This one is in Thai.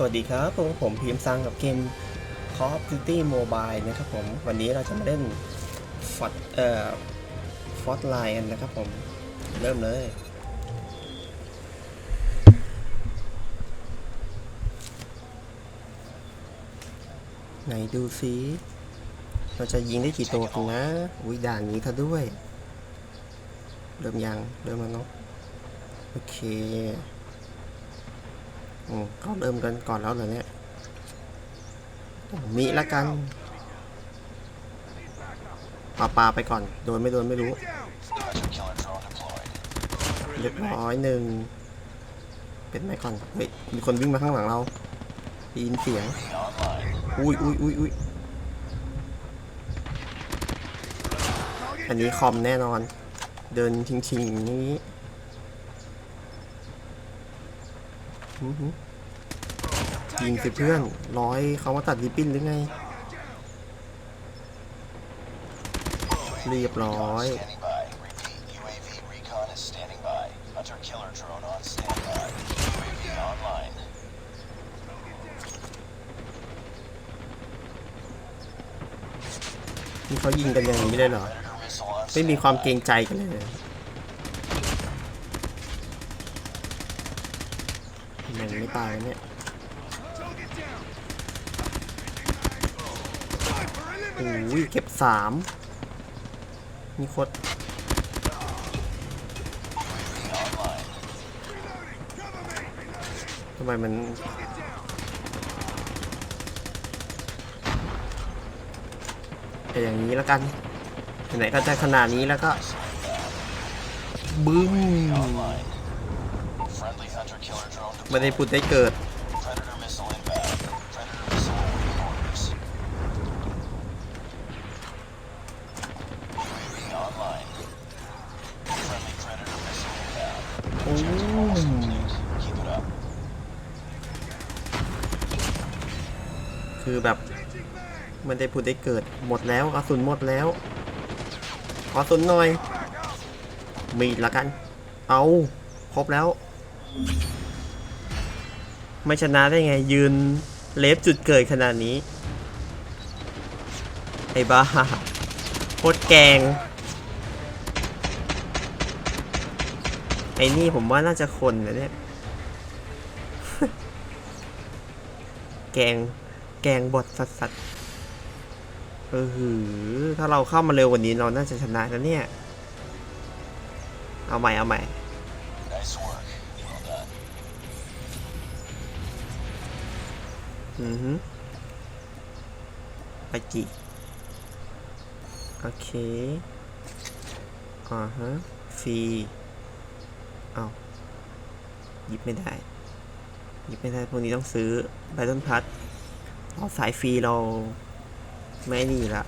สวัสดีครับผมผมพีมซังกับเกม Call of Duty Mobile นะครับผมวันนี้เราจะมาเล่นฟอร์เอ่อฟอร์ไลน์นะครับผมเริ่มเลย ไหนดูซิเราจะยิงได้กี่ตัวกันนะอุ้ยด่านนี้เธอด้วย เริ่มยัง เริ่มแล้วเนาะโอเค อืมก็เริ่มกันก่อนแล้วเหรอเนี่ยมีละกันปาปาไปก่อน โดนไม่โดนไม่รู้เรียบร้อยหนึ่ง เป็นไหมก่อน เฮ้ย มีคนวิ่งมาข้างหลังเราได้ยินเสียง อุ้ยอุ้ยอุ้ยอุ้ยอันนี้คอมแน่นอน เดินชิงๆอย่างนี้อื้อหือ ยิงสิเพื่อนร้อยเขามาตัดดิบบิ้นหรือไง เรียบร้อย นี่เขายิงกันอย่างนี้ได้เหรอ ไม่มีความเกรงใจกันเลยยันไม่ตายเนี่ย โอ้ยเก็บสามนี่โคตรทำไมมันแต่อย่างนี้แล้วกันไหนก็จะขนาดนี้แล้วก็บึ้มไม่ได้พูดได้เกิด คือแบบไม่ได้พูดได้เกิดหมดแล้วกระสุนหมดแล้วขอสุนหน่อย มีดละกัน เอาครบแล้ว ไม่ชนะได้ไงยืนเลฟจุดเกิดขนาดนี้ ไอ้บ้าโคตรแกงไอ้นี่ผมว่าน่าจะคนนะเนี่ย แกง แกงบดสัสสัสๆเออหือถ้าเราเข้ามาเร็วกว่านี้เราน่าจะชนะนะเนี่ย เอาใหม่เอาใหม่ Nice work. Well done. อือฮึไปจิโอเคอ่าฮะฟรีเอาหยิบไม่ได้หยิบไม่ได้พวกนี้ต้องซื้อ b บ t ต e นพัทเรา สายฟรีเราไม่นี่ละ